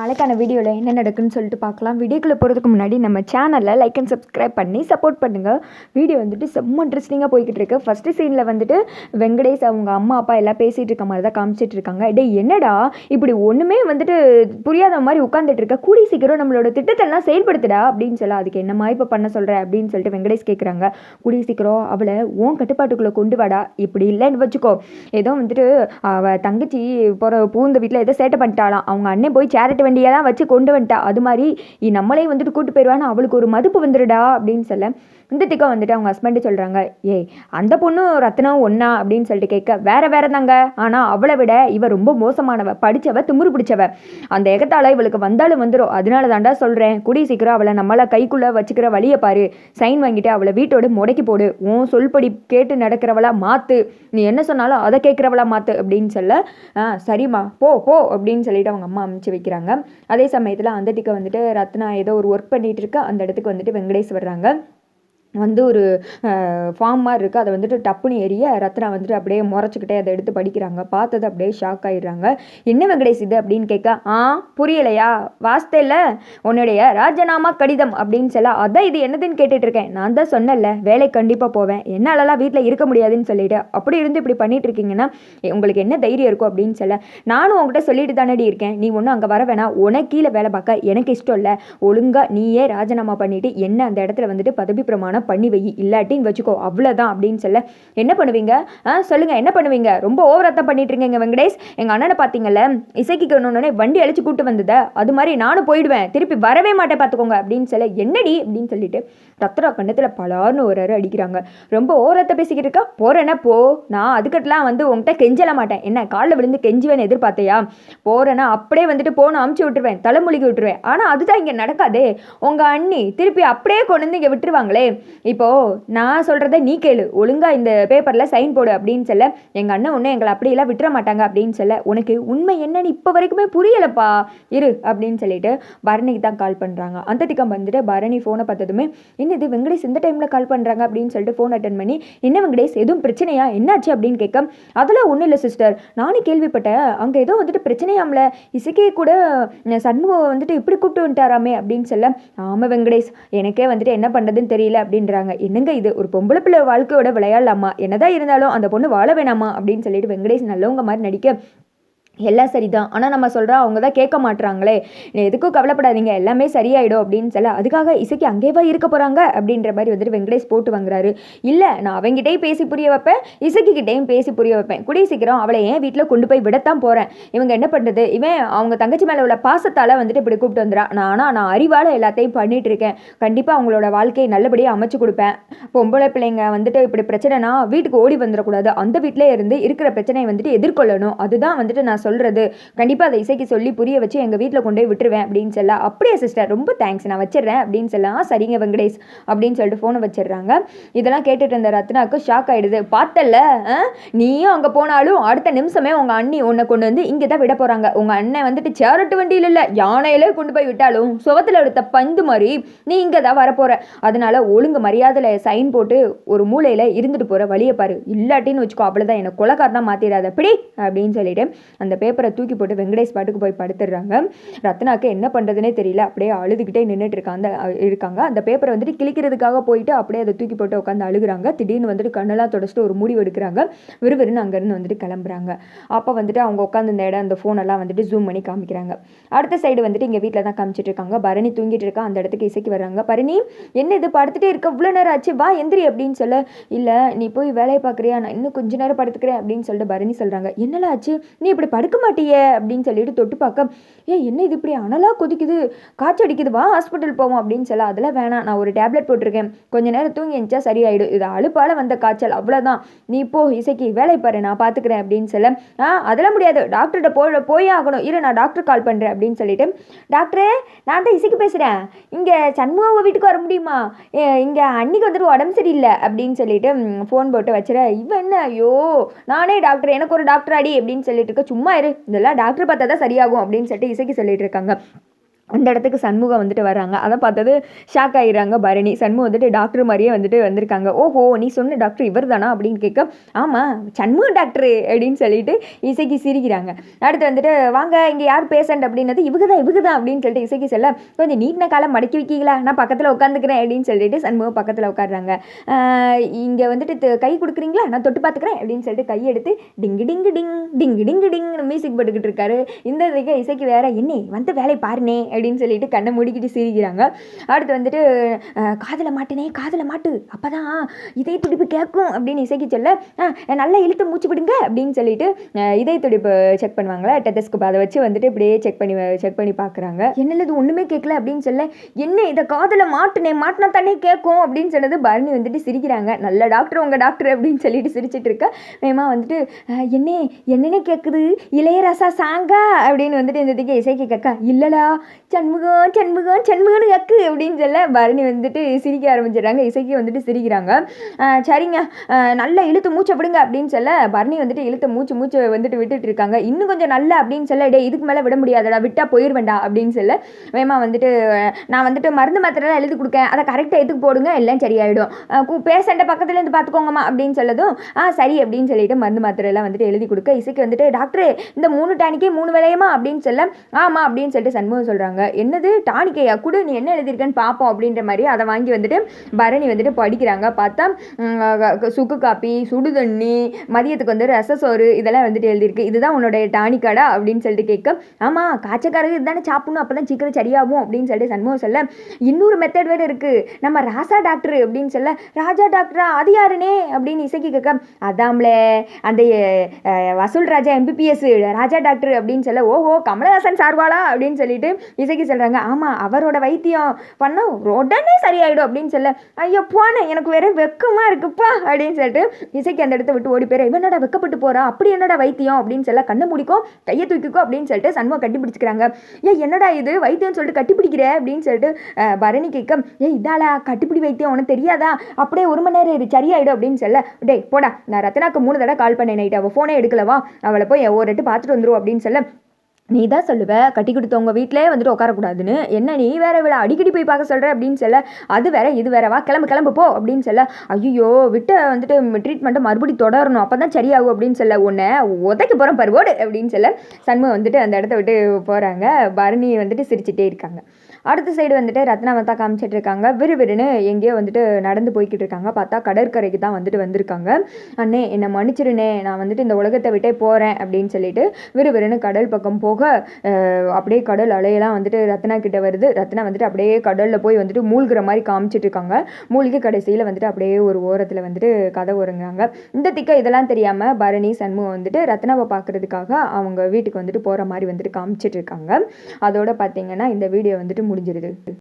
நாளைக்கான வீடியோவில் என்ன நடக்குன்னு சொல்லிட்டு பார்க்கலாம். வீடியோக்குள்ளே போகிறதுக்கு முன்னாடி நம்ம சேனலில் லைக் அண்ட் சப்ஸ்கிரைப் பண்ணி சப்போர்ட் பண்ணுங்கள் வீடியோ வந்துட்டு செம்ம இன்ட்ரெஸ்டிங்காக போய்கிட்டு இருக்கு ஃபஸ்ட்டு சீனில் வந்துட்டு வெங்கடேஷ் அவங்க அம்மா அப்பா எல்லாம் பேசிகிட்டு இருக்க மாதிரி தான் காமிச்சிட்டு இருக்காங்க. டே என்னடா? இப்படி ஒன்றுமே வந்துட்டு புரியாத மாதிரி உட்காந்துட்டு இருக்க. கூடி சீக்கிரம் நம்மளோட திட்டத்தெல்லாம் செயல்படுத்துடா அப்படின்னு சொல்ல அதுக்கு என்னம்மா இப்போ பண்ண சொல்கிற அப்படின்னு சொல்லிட்டு வெங்கடேஷ் கேட்குறாங்க கூடிய சீக்கிரம் அவளை ஓன் கட்டுப்பாட்டுக்குள்ளே கொண்டு வாடா. இப்படி இல்லைன்னு வச்சுக்கோ. ஏதோ வந்துட்டு அவள் தங்கச்சி போகிற பூந்த வீட்டில் ஏதோ சேட்டை பண்ணிட்டாலாம் அவங்க அண்ணன் போய் சேரட்டு வண்டியெல்லாம் வச்சு கொண்டு வந்துட்டா. அது மாதிரி நம்மளே வந்துட்டு கூட்டு போயிடுவான்னு அவளுக்கு ஒரு மதிப்பு வந்துடுடா அப்படின்னு சொல்ல. இந்த வந்துட்டு அவங்க ஹஸ்பண்டு சொல்கிறாங்க ஏய் அந்த பொண்ணும் ரத்னம் ஒன்றா அப்படின்னு சொல்லிட்டு கேட்க வேற வேற தாங்க. ஆனால் அவளை விட இவ ரொம்ப மோசமானவ படித்தவ திமிரு பிடிச்சவ. அந்த எகத்தால் இவளுக்கு வந்தாலும் வந்துடும் அதனால தாண்டா சொல்கிறேன் குடி சீக்கிரம் அவளை நம்மளால் கைக்குள்ளே வச்சுக்கிற வழியை பாரு. சைன் வாங்கிட்டு அவளை வீட்டோடு முடக்கி போடு. உன் சொல்படி கேட்டு நடக்கிறவளா மாற்று நீ என்ன சொன்னாலும் அதை கேட்குறவளா மாற்று அப்படின்னு சொல்ல ஆ சரிம்மா. போ போ. அப்படின்னு சொல்லிட்டு அவங்க அம்மா அமுச்சு வைக்கிறாங்க. அதே சமயத்தில் அந்த டிக்கை வந்துட்டு ரத்னா ஏதோ ஒரு ஒர்க் பண்ணிகிட்டு இருக்க. அந்த இடத்துக்கு வந்துட்டு வெங்கடேஷ் வர்றாங்க. வந்து ஒரு ஃபார்ம் மாதிரி இருக்குது அதை வந்துட்டு டப்புன்னு எரிய ரத்னா வந்துட்டு அப்படியே முறைச்சிக்கிட்டே அதை எடுத்து படிக்கிறாங்க. பார்த்தது அப்படியே ஷாக் ஆயிடுறாங்க. என்ன வெங்கடேஷ் இது? அப்படின்னு கேட்க ஆ புரியலையா? வாஸ்தேல உன்னுடைய ராஜினாமா கடிதம். அப்படின்னு சொல்ல அதான் இது என்னதுன்னு கேட்டுட்ருக்கேன் நான் தான் சொன்னேன்ல வேலை கண்டிப்பாக போவேன். என்னாலலாம் வீட்டில் இருக்க முடியாதுன்னு சொல்லிட்டு. அப்படி இருந்து இப்படி பண்ணிட்டு இருக்கீங்கன்னா உங்களுக்கு என்ன தைரியம் இருக்கும்? அப்படின்னு சொல்ல நானும் உங்ககிட்ட சொல்லிட்டு தானடி இருக்கேன். நீ ஒன்றும் அங்கே வர வேணாம். உனக்கு கீழே வேலை பார்க்க எனக்கு இஷ்டம் இல்லை. ஒழுங்காக நீயே ராஜினாமா பண்ணிவிட்டு என்ன அந்த இடத்துல வந்துட்டு பதவி பிரமாணம் பண்ணி வை இல்லாட்டின்னு வச்சுக்கோ அவ்வளோதான் அப்படின்னு சொல்ல. என்ன பண்ணுவீங்க? ஆ சொல்லுங்கள் என்ன பண்ணுவீங்க? ரொம்ப ஓவரத்தான் பண்ணிட்டு இருக்கீங்க வெங்கடேஷ். எங்கள் அண்ணனை பார்த்தீங்கல்ல இசைக்கு ஒன்று வண்டி அழைச்சி கூட்டு வந்ததை அது மாதிரி நானும் போயிடுவேன். திருப்பி வரவே மாட்டேன் பார்த்துக்கோங்க அப்படின்னு சொல்ல என்னடி அப்படின்னு சொல்லிட்டு ரத்னா கண்ணத்தில் பலார்னு ஒரு அரை அடிக்கிறாங்க. ரொம்ப ஓரத்தை பேசிக்கிட்டு இருக்கா? போகிறேன்னா போ. நான் அதுக்கட்டலாம் வந்து உங்கள்கிட்ட கெஞ்சல மாட்டேன். என்ன காலில் விழுந்து கெஞ்சுவேன் எதிர்பார்த்தையா? போகிறேன்னா அப்படியே வந்துட்டு போன அமுச்சு விட்டுருவேன் தலைமுழுகி விட்டுருவேன். ஆனால் அதுதான் இங்கே நடக்காதே. உங்க அண்ணி திருப்பி அப்படியே கொண்டு வந்து இங்கே விட்டுருவாங்களே. இப்போது நான் சொல்கிறத நீ கேளு. ஒழுங்காக இந்த பேப்பரில் சைன் போடு அப்படின்னு சொல்ல எங்கள் அண்ணன் ஒன்றும் எங்களை அப்படியெல்லாம் விட்டுற மாட்டாங்க அப்படின்னு சொல்ல உனக்கு உண்மை என்னன்னு இப்போ வரைக்குமே புரியலப்பா. இரு அப்படின்னு சொல்லிட்டு பரணிக்கு தான் கால் பண்ணுறாங்க அந்த திக்கம் வந்துட்டு பரணி ஃபோனை பார்த்ததுமே என்ன இது வெங்கடேஷ் இந்த டைமில் கால் பண்ணுறாங்க அப்படின்னு சொல்லிட்டு ஃபோன் அட்டன் பண்ணி என்ன வெங்கடேஷ் எதுவும் பிரச்சனையா? என்னாச்சு? அப்படின்னு கேட்க அதெல்லாம் ஒன்றும் இல்லை சிஸ்டர் நானும் கேள்விப்பட்டேன். அங்கே ஏதோ வந்துட்டு பிரச்சனையாம்ல. இசைக்கே கூட சண்முகம் வந்துட்டு இப்படி கூப்பிட்டு வந்துட்டாராமே அப்படின்னு சொல்ல ஆமாம் வெங்கடேஷ். எனக்கே வந்துட்டு என்ன பண்ணுறதுன்னு தெரியல அப்படின்னு அப்படின்றாங்க. என்னங்க இது? ஒரு பொம்பளை பிள்ளை வாழ்க்கையோட விளையாடலாமா? என்னதான் இருந்தாலும் அந்த பொண்ணு வாழ வேணாமா? அப்படின்னு சொல்லிட்டு வெங்கடேஷ் நல்லவங்க மாதிரி நடிக்க எல்லாம் சரிதான். ஆனால் நம்ம சொல்கிறோம் அவங்க தான் கேட்க மாட்றாங்களே. எதுக்கும் கவலைப்படாதீங்க எல்லாமே சரியாயிடும் அப்படின்னு சொல்ல அதுக்காக இசைக்கு அங்கேவா இருக்க போகிறாங்க அப்படின்ற மாதிரி வந்துட்டு வெங்கடேஷ் போட்டு வாங்குறாரு. இல்லை நான் அவங்ககிட்டயும் பேசி புரிய வைப்பேன் இசைக்கிட்டேயும் பேசி புரிய வைப்பேன். குடி சீக்கிரம் அவளை ஏன் வீட்டில் கொண்டு போய் விடத்தான் போகிறேன் இவங்க என்ன பண்ணுறது இவன் அவங்க தங்கச்சி மேலே உள்ள பாசத்தால் வந்துட்டு இப்படி கூப்பிட்டு வந்துடா நான் ஆனால் நான் அறிவால் எல்லாத்தையும் பண்ணிட்டு இருக்கேன். கண்டிப்பாக அவங்களோட வாழ்க்கையை நல்லபடியாக அமைச்சு கொடுப்பேன். பொம்பளை பிள்ளைங்க வந்துட்டு இப்படி பிரச்சனைனா வீட்டுக்கு ஓடி வந்துடக்கூடாது. அந்த வீட்டிலே இருந்து இருக்கிற பிரச்சனையை வந்துட்டு எதிர்கொள்ளணும். அதுதான் வந்துட்டு நான் சொல்கிறது கண்டிப்பாக அதை இசைக்கு சொல்லி புரிய வச்சு எங்கள் வீட்டில் கொண்டு போய் விட்டுருவேன் அப்படின்னு சொல்ல அப்படியே சிஸ்டர் ரொம்ப தேங்க்ஸ் நான் வச்சிடுறேன். அப்படின்னு சொல்ல சரிங்க வெங்கடேஷ். அப்படின்னு சொல்லிட்டு ஃபோனை வச்சிடுறாங்க. இதெல்லாம் கேட்டுட்டு இருந்த ரத்னாக்கு ஷாக் ஆயிடுது. பார்த்தல்ல ஆ? நீயும் அங்கே போனாலும் அடுத்த நிமிஷமே உங்கள் அண்ணி உன்னை கொண்டு வந்து இங்கே தான் விட போகிறாங்க உங்கள் அண்ணன் வந்துட்டு சேரட்டு வண்டியில் இல்லை யானையிலே கொண்டு போய் விட்டாலும் சுவத்தில் எடுத்த பந்து மாதிரி நீ இங்கே தான் வரப்போகிற அதனால ஒழுங்கு மரியாதையில் சைன் போட்டு ஒரு மூலையில் இருந்துட்டு போகிற வழியை பாரு. இல்லாட்டின்னு வச்சுக்கோ அவ்வளோதான் என்னை குலக்காரனா மாற்றிடாத அப்படி அப்படின்னு சொல்லிட்டு அந்த பேப்பரை தூக்கி போட்டு வெங்கடேஷ் பாட்டுக்கு போய் படுத்துடுறாங்க. ரத்னாக்கு என்ன பண்ணுறதுனே தெரியல. அப்படியே அழுதுகிட்டே நின்றுட்டு இருக்காங்க. இருக்காங்க. அந்த பேப்பரை வந்துட்டு கிழிக்கிறதுக்காக போயிட்டு அப்படியே அதை தூக்கி போட்டு உட்காந்து அழுகுறாங்க. திடீர்னு வந்துட்டு கண்ணெல்லாம் தொடச்சிட்டு ஒரு முடிவு எடுக்கிறாங்க. விறுவிறுன்னு அங்கேருந்து வந்துட்டு கிளம்புறாங்க. அப்போ வந்துட்டு அவங்க உட்காந்து இந்த இடம் அந்த ஃபோனெல்லாம் வந்துட்டு ஜூம் பண்ணி காமிக்கிறாங்க. அடுத்த சைடு வந்துட்டு இங்கே வீட்டில் தான் காமிச்சிட்டு இருக்காங்க. பரணி தூங்கிட்டு இருக்கா. அந்த இடத்துக்கு இசைக்கு வர்றாங்க. பரணி என்ன இது? படுத்துட்டே இருக்க? இவ்வளோ நேரம் ஆச்சு. வா எந்திரி அப்படின்னு சொல்ல இல்லை நீ போய் வேலையை பார்க்குறியா? நான் இன்னும் கொஞ்ச நேரம் படுத்துக்கிறேன் அப்படின்னு சொல்லிட்டு பரணி சொல்கிறாங்க என்னலாம் ஆச்சு? நீ இப்படி படுக்க மாட்டியே அப்படின்னு சொல்லிட்டு தொட்டு பார்க்க ஏ என்ன இது இப்படி அனலாக கொதிக்குது? காய்ச்சல் அடிக்குது வா ஹாஸ்பிட்டல் போவோம் அப்படின்னு சொல்ல அதெல்லாம் வேணாம் நான் ஒரு டேப்லெட் போட்டிருக்கேன். கொஞ்ச நேரம் தூங்கி எந்திச்சா சரியாயிடும். இது அழுப்பால் வந்த காய்ச்சல் அவ்வளோதான் நீ போ இசைக்கு வேலை பாரு நான் பார்த்துக்கிறேன் அப்படின்னு சொல்ல ஆ அதெல்லாம் முடியாது. டாக்டர்கிட்ட போ போயே ஆகணும். இரு நான் டாக்டர் கால் பண்ணுறேன் அப்படின்னு சொல்லிட்டு டாக்டரே நான் தான் இசைக்கு பேசுகிறேன் இங்கே சண்முகாவை வீட்டுக்கு வர முடியுமா? இங்கே அன்னைக்கு வந்துட்டு உடம்பு சரியில்லை அப்படின்னு சொல்லிட்டு ஃபோன் போட்டு வச்சுற இவன் என்ன? ஐயோ நானே டாக்டர் எனக்கு ஒரு டாக்டர் அடி அப்படின்னு சொல்லிட்டு இருக்க சும்மா இரு இதெல்லாம் டாக்டர் பார்த்தா தான் சரியாகும் அப்படின்னு சொல்லிட்டு இசைக்கு சொல்லிட்டு இருக்காங்க. அந்த இடத்துக்கு சண்முகம் வந்துட்டு வர்றாங்க. அதை பார்த்தது ஷாக் ஆகிடுறாங்க பரணி. சண்முகம் வந்துட்டு டாக்டர் மாதிரியே வந்துட்டு வந்திருக்காங்க. ஓஹோ நீ சொன்ன டாக்டர் இவர் தானா அப்படின்னு கேட்க ஆமாம் சண்முகம் டாக்டர் அப்படின்னு சொல்லிட்டு இசைக்கு சிரிக்கிறாங்க. அடுத்து வந்துட்டு வாங்க இங்கே யார் பேஷண்ட் அப்படின்னது இவங்க தான் இவங்க தான் அப்படின்னு சொல்லிட்டு இசைக்கு செல்ல கொஞ்சம் நீட்டின காலம் மடக்கி வைக்கீங்களா? நான் பக்கத்தில் உட்காந்துக்கிறேன் அப்படின்னு சொல்லிட்டு சண்முகம் பக்கத்தில் உட்காடுறாங்க இங்கே வந்துட்டு கை கொடுக்குறீங்களா? நான் தொட்டு பார்த்துக்கிறேன் அப்படின்னு சொல்லிட்டு கை எடுத்து டிங்கு டிங்கு டிங் டிங்கு டிங்கு டிங் மியூசிக் போட்டுக்கிட்டு இருக்காரு. இந்த இதுக்கு இசைக்கு வேற என்ன வந்து வேலை பாருனே அப்படின்னு சொல்லிட்டு கண்ணை மூடிக்கிட்டு சிரிக்கிறாங்க. அடுத்து வந்துட்டு காதில் மாட்டுனே காதில் மாட்டு. அப்போ தான் இதய துடிப்பு கேட்கும் அப்படின்னு இசைக்கு சொல்ல நல்லா இழுத்து மூச்சு விடுங்க அப்படின்னு சொல்லிட்டு இதய துடிப்பு செக் பண்ணுவாங்களா? டெத்தஸ்கோப் அதை வச்சு வந்துட்டு இப்படியே செக் பண்ணி செக் பண்ணி பார்க்குறாங்க என்னல இது ஒன்றுமே கேட்கல அப்படின்னு சொல்ல என்ன இதை காதில் மாட்டுனே மாட்டினா தானே கேட்கும் அப்படின்னு சொன்னது பரணி வந்துட்டு சிரிக்கிறாங்க. நல்ல டாக்டர் உங்கள் டாக்டர் அப்படின்னு சொல்லிட்டு சிரிச்சிட்டு இருக்க. மேமா வந்துட்டு என்னே என்ன என்னென்ன கேட்குது இளையராசா சாங்கா? அப்படின்னு வந்துட்டு இந்த இதுக்கு இசைக்கு கேட்க. இல்லடா சண்முகம் சண்முகம் சண்முகன்னு கக்கு அப்படின்னு சொல்ல பரணி வந்துட்டு சிரிக்க ஆரம்பிச்சிடுறாங்க இசைக்கு வந்துட்டு சிரிக்கிறாங்க. சரிங்க. நல்ல நல்லா இழுத்து மூச்சை விடுங்க அப்படின்னு சொல்ல பரணி வந்துட்டு இழுத்து மூச்சு மூச்சு வந்துட்டு விட்டுட்டு இருக்காங்க. இன்னும் கொஞ்சம் நல்ல அப்படின்னு சொல்ல டே இதுக்கு மேலே விட முடியாதடா விட்டா போயிடுவேண்டா அப்படின்னு சொல்ல வேமா வந்துட்டு நான் வந்துட்டு மருந்து மாத்திரைலாம் எழுதி கொடுக்கேன். அதை கரெக்டாக எதுக்கு போடுங்க. எல்லாம் சரியாயிடும். பேஷண்ட்டை பக்கத்துலேருந்து பார்த்துக்கோங்கம்மா அப்படின்னு சொல்லதும் ஆ சரி அப்படின்னு சொல்லிட்டு மருந்து மாத்திரைலாம் வந்துட்டு எழுதி கொடுக்க இசைக்கு வந்துட்டு டாக்டரே இந்த மூணு டேனிக்கே மூணு வேலையமா அப்படின்னு சொல்ல ஆமாம் அப்படின்னு சொல்லிட்டு சண்முகம் சொல்கிறாங்க என்னது? டானிக்கையா? கூட நீ என்ன எழுதியிருக்கேன்னு பார்ப்போம் அப்படின்ற மாதிரி அதை வாங்கி வந்துட்டு பரணி வந்துட்டு படிக்கிறாங்க. பார்த்தா சுக்கு காப்பி சுடு தண்ணி மதியத்துக்கு வந்து ரசசோறு இதெல்லாம் வந்துட்டு எழுதியிருக்கு. இதுதான் உன்னோட டானிக்காடா அப்படின்னு சொல்லிட்டு கேட்க ஆமாம் காய்ச்சக்காரங்க இதுதானே சாப்பிடணும் அப்போ தான் சீக்கிரம் சரியாகும் அப்படின்னு சொல்லிட்டு சண்முகம் சொல்ல இன்னொரு மெத்தட் வேறு இருக்குது நம்ம ராசா டாக்டர் அப்படின்னு சொல்ல ராஜா டாக்டரா? அது யாருனே? அப்படின்னு இசைக்கு கேட்க அதாம்லே அந்த வசூல் ராஜா எம்பிபிஎஸ் ராஜா டாக்டர் அப்படின்னு சொல்ல ஓஹோ கமலஹாசன் சார்வாலா அப்படின்னு சொல்லிட்டு இசைக்கு சொல்கிறாங்க ஆமாம் அவரோட வைத்தியம் பண்ண உடனே சரியாயிடும் அப்படின்னு சொல்ல ஐயோ போனேன் எனக்கு வேற வெக்கமாக இருக்குப்பா அப்படின்னு சொல்லிட்டு இசைக்கு அந்த இடத்த விட்டு ஓடி போயிரு. என்னடா வெக்கப்பட்டு போறா? அப்படி என்னடா வைத்தியம்? அப்படின்னு சொல்ல கண்ணை முடிக்கும் கையை தூக்கிக்கோ அப்படின்னு சொல்லிட்டு சண்முகம் கட்டி பிடிச்சிக்கிறாங்க ஏ என்னடா இது? வைத்தியம்னு சொல்லிட்டு கட்டி பிடிக்கிற அப்படின்னு சொல்லிட்டு பரணி கேட்க ஏ இதாலா கட்டிப்பிடி வைத்தியம் உனக்கு தெரியாதா? அப்படியே ஒரு மணி நேரம் இது சரியாயிடும் அப்படின்னு சொல்ல டேய் போடா நான் ரத்னாக்கு மூணு தடவை கால் பண்ணேன் நைட் அவள் ஃபோனே எடுக்கலவா அவளை போய் ஒரு ரெட்டு பார்த்துட்டு வந்துடும் அப்படின்னு சொல்ல நீ தான் சொல்லுவ கட்டி கொடுத்தவங்க வீட்டிலே வந்துட்டு உட்காரக்கூடாதுன்னு. என்ன நீ வேற இவ்வளோ அடிக்கடி போய் பார்க்க சொல்கிற அப்படின்னு சொல்ல அது வேற இது வேற வா கிளம்பு கிளம்பு போ அப்படின்னு சொல்ல ஐயோ விட்டு வந்துட்டு ட்ரீட்மெண்ட்டை மறுபடியும் தொடரணும் அப்போ தான் சரியாகும் அப்படின்னு சொல்ல உன்னை உதைக்க போகிறோம் பருவோடு அப்படின்னு சொல்ல சண்முகம் வந்துட்டு அந்த இடத்த விட்டு போகிறாங்க பரணி வந்துட்டு சிரிச்சிட்டே இருக்காங்க. அடுத்த சைடு வந்துட்டு ரத்னாவத்தா காமிச்சிட்டு இருக்காங்க விறுவிறுன்னு எங்கேயோ வந்துட்டு நடந்து போய்கிட்டு இருக்காங்க பார்த்தா கடற்கரைக்கு தான் வந்துட்டு வந்திருக்காங்க. அண்ணே என்னை மன்னிச்சிருனே நான் வந்துட்டு இந்த உலகத்தை விட்டே போகிறேன் அப்படின்னு சொல்லிட்டு விறுவிறுன்னு கடல் பக்கம் போக அப்படியே கடல் அலையெல்லாம் வந்துட்டு ரத்னா கிட்ட வருது. ரத்னா வந்துட்டு அப்படியே கடலில் போய் வந்துட்டு மூழ்கிற மாதிரி காமிச்சிட்டு இருக்காங்க மூழ்கி கடைசியில் வந்துட்டு அப்படியே ஒரு ஓரத்தில் வந்துட்டு கதை உறங்குறாங்க. இந்த திக்க இதெல்லாம் தெரியாமல் பரணி சண்முகம் வந்துட்டு ரத்னாவை பார்க்கறதுக்காக அவங்க வீட்டுக்கு வந்துட்டு போகிற மாதிரி வந்துட்டு காமிச்சிட்டு இருக்காங்க அதோட பார்த்தீங்கன்னா இந்த வீடியோ வந்துட்டு முடிஞ்சிருது.